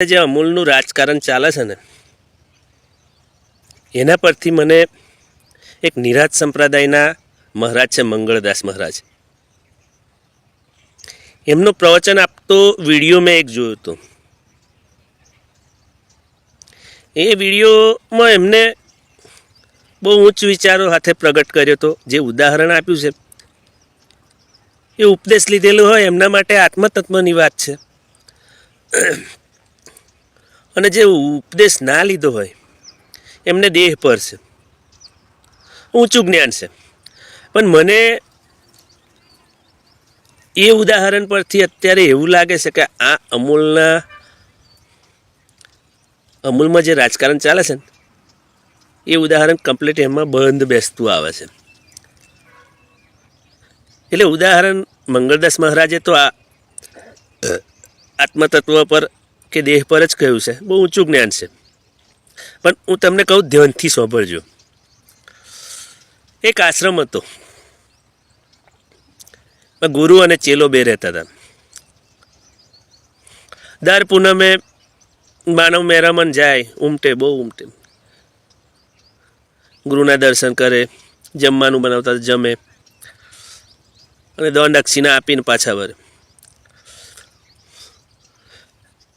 જે અમૂલનું રાજકારણ ચાલે છે ને, એના પરથી મને એક નિરાજ સંપ્રદાયના મહારાજ છે, મંગળદાસ મહારાજ. એમનું પ્રવચન આપતો વીડિયો મેં એક જોયો હતો. એ વિડીયોમાં એમને બહુ ઉચ્ચ વિચારો સાથે પ્રગટ કર્યો હતો. જે ઉદાહરણ આપ્યું છે, એ ઉપદેશ લીધેલો હોય એમના માટે આત્મતત્વની વાત છે. અને જે ઉપદેશ ના લીધો હોય, એમને દેહ પર છે. ઊંચું જ્ઞાન છે. પણ મને એ ઉદાહરણ પરથી અત્યારે એવું લાગે છે કે આ અમૂલના, અમૂલમાં જે રાજકારણ ચાલે છે ને, એ ઉદાહરણ કમ્પ્લીટ એમાં બંધ બેસતું આવે છે. એટલે ઉદાહરણ મંગળદાસ મહારાજે તો આ, આત્મતત્વ પર કે દેહ પર જ કહ્યું છે? બહુ ઊંચું જ્ઞાન છે. પણ હું તમને કહું, ધ્યાનથી સાંભળજો. એક આશ્રમ હતો. ગુરુ અને ચેલો બે રહેતા હતા. દર પૂનમે માનવ મેરામન જાય, ઉમટે, બહુ ઉમટે. ગુરુના દર્શન કરે, જમવાનું બનાવતા જમે. અને દોન દક્ષિણા આપીને પાછા વરે આ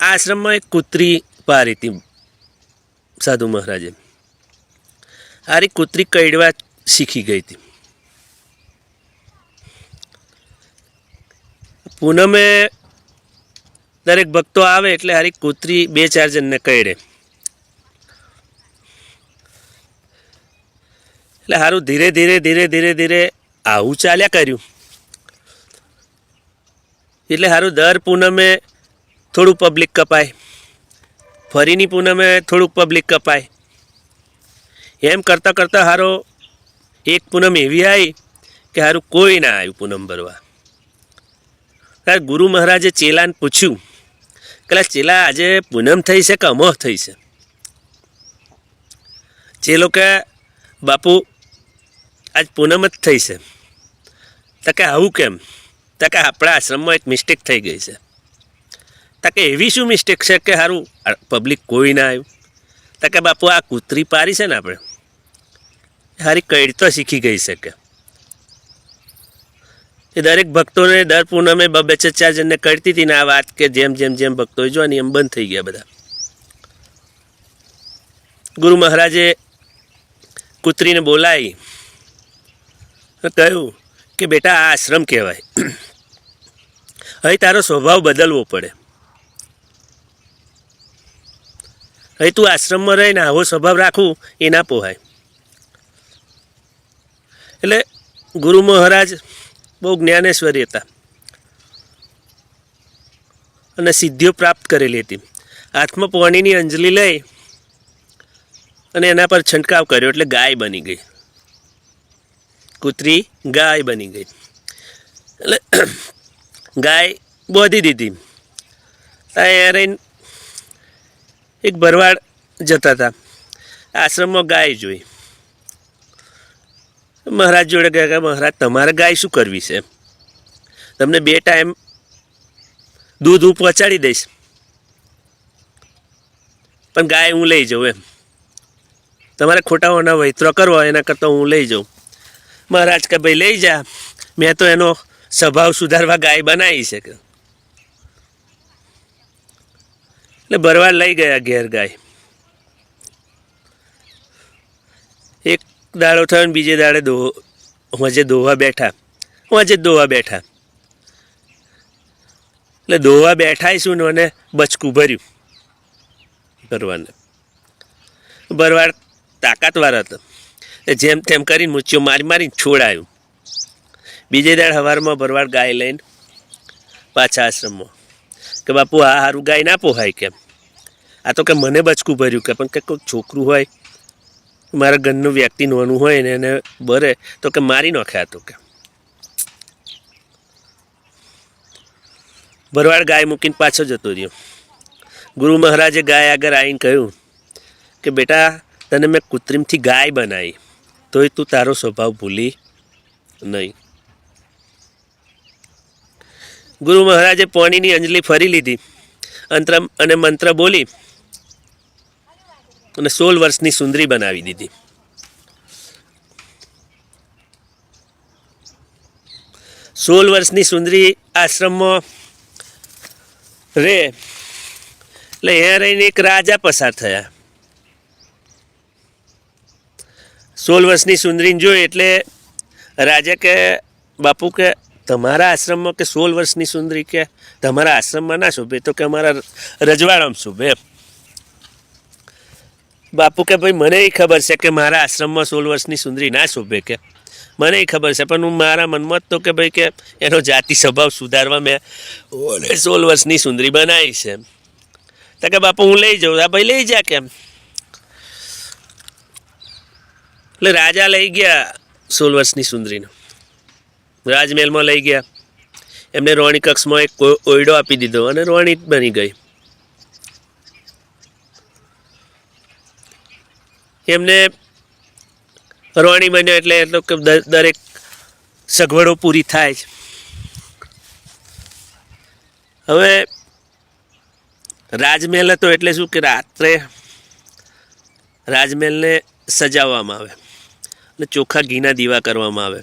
આશ્રમમાં એક કૂતરી પારી હતી સાધુ મહારાજે. હારી કૂતરી કૈડવા શીખી ગઈ હતી. પૂનમે દરેક ભક્તો આવે એટલે હારી કૂતરી બે ચાર જણને કહેડે એટલે સારું ધીરે ધીરે ધીરે ધીરે ધીરે આવું ચાલ્યા કર્યું. એટલે સારું દર પૂનમે થોડું પબ્લિક કપાય. ફરીની પૂનમે થોડુંક પબ્લિક કપાય. એમ કરતાં કરતાં હારો એક પૂનમ એવી આવી કે સારું કોઈ ના આવ્યું પૂનમ ભરવા. ત્યારે ગુરુ મહારાજે ચેલાને પૂછ્યું કે ચેલા આજે પૂનમ થઈ છે કે અમોહ થઈ છે? ચેલો કે બાપુ, આજ પૂનમ જ થઈ છે. તો કે આવું કેમ? તો કે આપણા આશ્રમમાં એક મિસ્ટેક થઈ ગઈ છે. તો કે એવી શું મિસ્ટેક છે કે સારું પબ્લિક કોઈ ના આવ્યું તકે બાપુ આ કૂતરી પારી છે ને આપણે હારી કઈ તો શીખી ગઈ છે કે એ દરેક ભક્તોને દર પૂનમે બબે ચાર જણને કરતી હતી ને આ વાત કે જેમ જેમ જેમ ભક્તો જોવાની એમ બંધ થઈ ગયા બધા ગુરુ મહારાજે કૂતરીને બોલાવી કહ્યું કે બેટા આ આશ્રમ કહેવાય હવે તારો સ્વભાવ બદલવો પડે હવે તું આશ્રમમાં રહીને આવો સ્વભાવ રાખવું એ ના પોહાય. એટલે ગુરુ મહારાજ બહુ જ્ઞાનેશ્વરી હતા. અને સિદ્ધિઓ પ્રાપ્ત કરેલી હતી. હાથમાં પાણીની અંજલિ લઈ અને એના પર છંટકાવ કર્યો એટલે ગાય બની ગઈ. કૂતરી ગાય બની ગઈ. એટલે ગાય બોધી દીધી. ત્યાં રહીને એક ભરવાડ જતા હતા. આશ્રમમાં ગાય જોઈ. મહારાજ જોડે ગયા કે મહારાજ, તમારે ગાય શું કરવી છે? તમને બે ટાઈમ દૂધ હું પહોંચાડી દઈશ. પણ ગાય હું લઈ જાઉં એમ. તમારે ખોટાઓના વૈત્રો કરવો એના કરતાં હું લઈ જાઉં. મહારાજ કે ભાઈ લઈ જા. મેં તો એનો સ્વભાવ સુધારવા ગાય બનાવી છે કે એટલે ભરવાડ લઈ ગયા ઘેર ગાય. એક દાડો થયો ને બીજે દાડે દો વજે દોવા બેઠા વજે દોવા બેઠા. એટલે દોવા બેઠા શું ને બચકું ભર્યું ભરવાને ભરવાડ તાકાતવાર હતો. જેમ તેમ કરીને મૂચ્યો મારી મારીને છોડાયું. બીજે દાડ સવારમાં ભરવાડ ગાય લઈને પાછા આશ્રમમાં. કે બાપુ, આ સારું ગાય ના પોહાય કેમ? આ તો કે મને બચકું ભર્યું કે, પણ કે કોઈક છોકરું હોય, મારા ઘરનું વ્યક્તિ નોનું હોય ને એને બરે, તો કે મારી નાખ્યા તો કે. ભરવાડ ગાય મૂકીને પાછો જતો રહ્યો. ગુરુ મહારાજે ગાય આગળ આવીને કહ્યું કે, બેટા, તને મેં કૃત્રિમથી ગાય બનાવી, તોય તું તારો સ્વભાવ ભૂલી નહીં. ગુરુ મહારાજે પોણીની અંજલિ ફરી લીધી. અંત્ર અને મંત્ર બોલી અને સોળ વર્ષની સુંદરી બનાવી દીધી. સોળ વર્ષની સુંદરી આશ્રમમાં રે, એટલે અહીંયા રહીને એક રાજા પસાર થયા. સોળ વર્ષની સુંદરીને જોઈ એટલે રાજા કે, બાપુ કે તમારા આશ્રમમાં કે સોળ વર્ષની સુંદરી કે તમારા આશ્રમમાં ના શોભે, તો કે અમારા રજવાડામાં શોભે બાપુ કે ભાઈ, મને એ ખબર છે કે મારા આશ્રમમાં સોળ વર્ષની સુંદરી ના શોભે કે. મને ખબર છે, પણ હું મારા મનમાં તો કે ભાઈ કે એનો જાતિ સ્વભાવ સુધારવા મેં સોળ વર્ષની સુંદરી બનાવી છે તો કે બાપુ, હું લઈ જાઉં. આ ભાઈ લઈ જા કેમ એટલે રાજા લઈ ગયા સોળ વર્ષની સુંદરીને. રાજમહેલમાં લઈ ગયા. એમને રોણી કક્ષમાં એક ઓયડો આપી દીધો અને રોણી બની ગઈ. એમને રોણી બન્યો એટલે એટલો કે દરેક સગવડો પૂરી થાય છે. હવે રાજમહેલ હતો એટલે શું કે રાત્રે રાજમહેલને સજાવવામાં આવે અને ચોખ્ખા ઘીના દીવા કરવામાં આવે.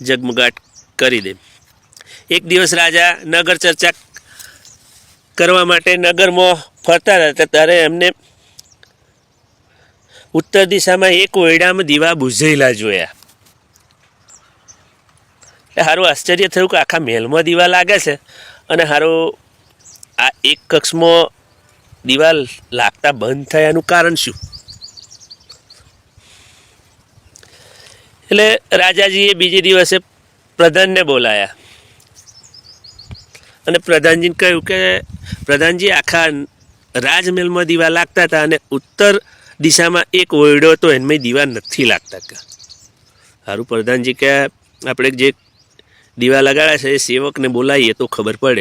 જગમગાટ કરી દે. એક દિવસ રાજા નગર ચર્ચા કરવા માટે નગરમાં ફરતા હતા ત્યારે એમને ઉત્તર દિશામાં એક ઓયડામાં દીવા બુઝેલા જોયા. એટલે સારું આશ્ચર્ય થયું કે આખા મહેલમાં દીવા લાગે છે અને સારું આ એક કક્ષમાં દીવા લાગતા બંધ થયાનું કારણ શું? એટલે રાજાજીએ બીજે દિવસે પ્રધાનને બોલાયા. અને પ્રધાનજીને કહ્યું કે, પ્રધાનજી, આખા રાજમહેલમાં દીવા લાગતા હતા અને ઉત્તર દિશામાં એક ઓરડો હતો એમાં દીવા નથી લાગતા. કે સારું પ્રધાનજી કે, આપણે જે દીવા લગાડ્યા છે, એ સેવકને બોલાવીએ તો ખબર પડે.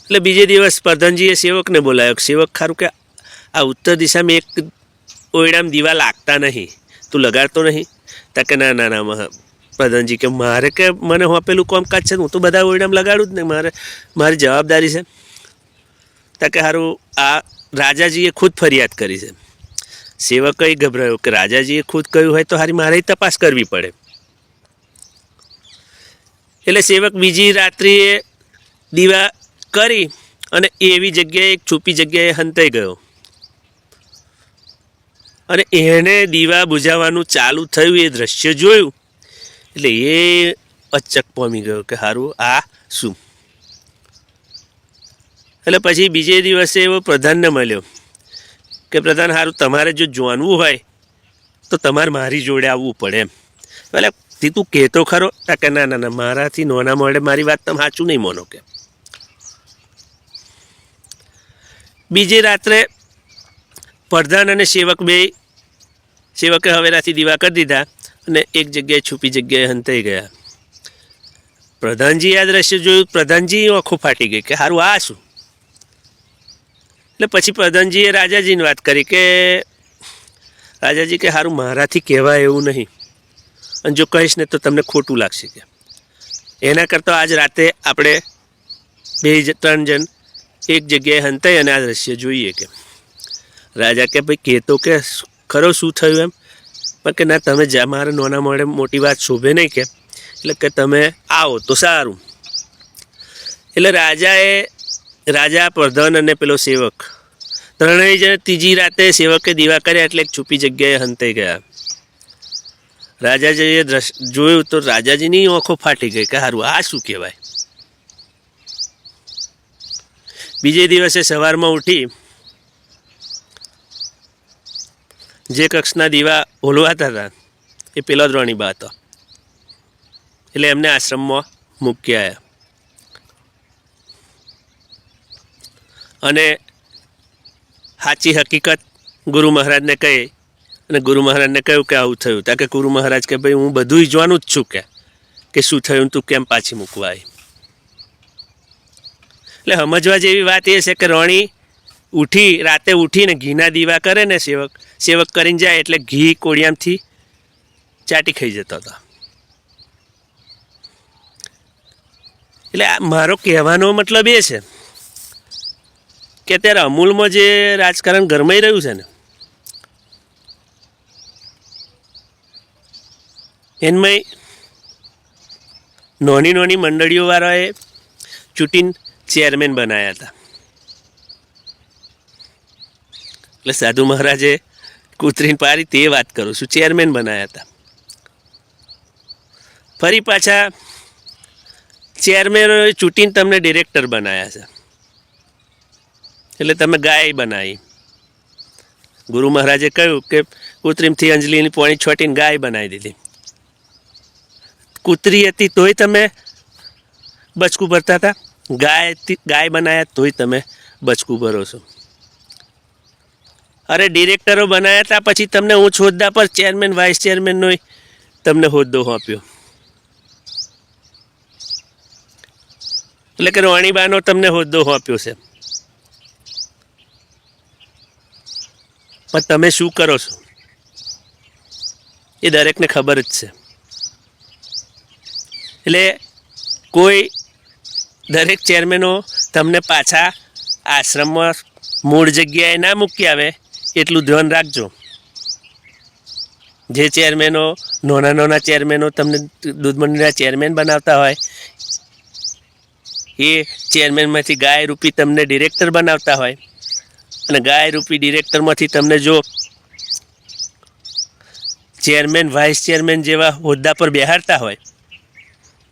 એટલે બીજે દિવસ પ્રધાનજીએ સેવકને બોલાવ્યો સેવક, ખારું કે આ ઉત્તર દિશામાં એક ઓયડામાં દીવા લાગતા નહીં. તું લગાડતો નહીં? તા કે, ના ના ના પ્રધાનજી કે, મારે કે, મને હું આપેલું કામકાજ છે હું તો બધા ઓરડામ લગાડું જ ને મારે, મારી જવાબદારી છે. તા કે સારું આ રાજાજીએ ખુદ ફરિયાદ કરી છે. સેવકએ ગભરાયો કે, રાજાજીએ ખુદ કહ્યું હોય તો હારી મારે તપાસ કરવી પડે. એટલે સેવક બીજી રાત્રિએ દીવા કરી અને એવી જગ્યાએ, એક છુપી જગ્યાએ હંતાઈ ગયો. અને એણે દીવા બુઝાવવાનું ચાલુ થયું, એ દ્રશ્ય જોયું. એટલે એ અચક પામી ગયો કે સારું આ શું? એટલે પછી બીજે દિવસે એવો પ્રધાનને મળ્યો કે, પ્રધાન સારું તમારે જો જોવાનું હોય, તો તમારે મારી જોડે આવવું પડે એમ. એટલે તે તું કહેતો ખરો કે ના ના ના, મારાથી નોના મોડે મારી વાત તમે સાચું નહીં માનો કે. બીજી રાત્રે પ્રધાન અને સેવક બે સેવકે હવેરાથી દીવા કરી દીધા અને એક જગ્યાએ છુપી જગ્યાએ હંતાઈ ગયા. પ્રધાનજી આ દ્રશ્ય જોયું, પ્રધાનજી આંખો ફાટી ગઈ કે સારું આ શું? એટલે પછી પ્રધાનજીએ રાજાજીની વાત કરી કે, રાજાજી કે સારું મારાથી કહેવાય એવું નહીં. અને જો કહીશ ને તો તમને ખોટું લાગશે કે. એના કરતાં આજ રાતે આપણે બે ત્રણ જણ એક જગ્યાએ હંતાઈ અને આ દ્રશ્ય જોઈએ કે. રાજા કે ભાઈ, કહેતો કે ખરો શું થયું એમ? પણ કે ના, તમે જ્યાં મારે નાના મોડે મોટી વાત શોભે નહીં કે, એટલે કે તમે આવો તો સારું. એટલે રાજાએ, રાજા પ્રધાન અને પેલો સેવક, ત્રણેય જણ ત્રીજી રાતે સેવકે દીવા કર્યા એટલે એક છુપી જગ્યાએ હંતાઈ ગયા. રાજાજીએ દ્રશ, જોયું તો રાજાજીની આંખો ફાટી ગઈ કે સારું આ શું કહેવાય? બીજે દિવસે સવારમાં ઉઠી જે કક્ષના દીવા ઓલવાતા હતા, એ પેલો દ્રોણી બા હતો. એટલે એમને આશ્રમમાં મૂકી આવ્યા અને સાચી હકીકત ગુરુ મહારાજને કહી, અને ગુરુ મહારાજને કહ્યું કે આવું થયું. ત્યાં કે ગુરુ મહારાજ કે ભાઈ, હું બધું જોવાનું જ છું કે કે શું થયું તું કેમ પાછી મૂકવા આવી? એટલે સમજવા જેવી વાત એ છે કે રોણી ઉઠી, રાતે ઉઠીને ઘીના દીવા કરે ને સેવક સેવક કરીને જાય એટલે ઘી કોળિયામથી ચાટી ખાઈ જતો હતો. એટલે મારો કહેવાનો મતલબ એ છે કે અત્યારે અમૂલમાં જે રાજકારણ ગરમાઈ રહ્યું છે ને એનમાં નાની નાની મંડળીઓવાળાએ ચૂંટીને ચેરમેન બનાવ્યા હતા. એટલે સાધુ મહારાજે કૂતરીને પારી તે વાત કરું છું. ચેરમેન બનાવ્યા હતા. ફરી પાછા ચેરમેનોએ ચૂંટીને તમને ડિરેક્ટર બનાવ્યા છે. એટલે તમે ગાય બનાવી. ગુરુ મહારાજે કહ્યું કે કૃત્રિમથી અંજલિની પોણી છોટીને ગાય બનાવી દીધી. કૂતરી હતી તોય તમે બચકું ભરતા હતા? ગાય ગાય બનાવ્યા તોય તમે બચકું ભરો છો. અરે ડિરેક્ટરો બનાવ્યા હતા પછી તમને ઉચ્ચ હોદ્દા પર ચેરમેન, વાઇસ ચેરમેનનો તમને હોદ્દો સોંપ્યો એટલે કે રોણીબાનો તમને હોદ્દો સોંપ્યો છે. પણ તમે શું કરો છો? એ દરેકને ખબર જ છે. એટલે કોઈ દરેક ચેરમેનો તમને પાછા આશ્રમમાં મૂળ જગ્યાએ ના મૂકી આવે એટલું ધ્યાન રાખજો. જે ચેરમેનો નાના નાના ચેરમેનો તમને દૂધ મંડળીના ચેરમેન બનાવતા હોય, એ ચેરમેનમાંથી ગાય રૂપી તમને ડિરેક્ટર બનાવતા હોય. અને ગાય રૂપી ડિરેક્ટરમાંથી તમને જો ચેરમેન વાઇસ ચેરમેન જેવા હોદ્દા પર બેહાડતા હોય,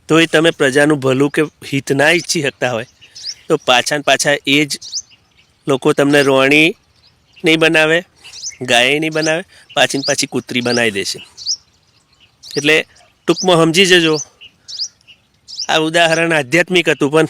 તોય તમે પ્રજાનું ભલું કે હિત ના ઈચ્છી શકતા હોય. તો પાછા પાછા એ જ લોકો તમને રોણી નહીં બનાવે, ગાય નહીં બનાવે પાછી પાછી કૂતરી બનાવી દેશે. એટલે ટૂંકમાં સમજી જજો. આ ઉદાહરણ આધ્યાત્મિક હતું, પણ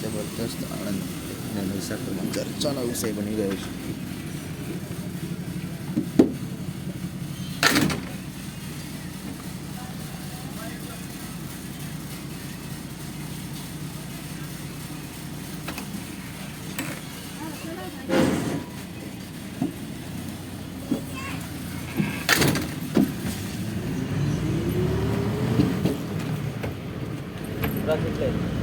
જબરદસ્ત આણંદ અને નવસારીમાં ચર્ચાનો વિષય બની ગયો છે ટ્રાફિક લાઈટ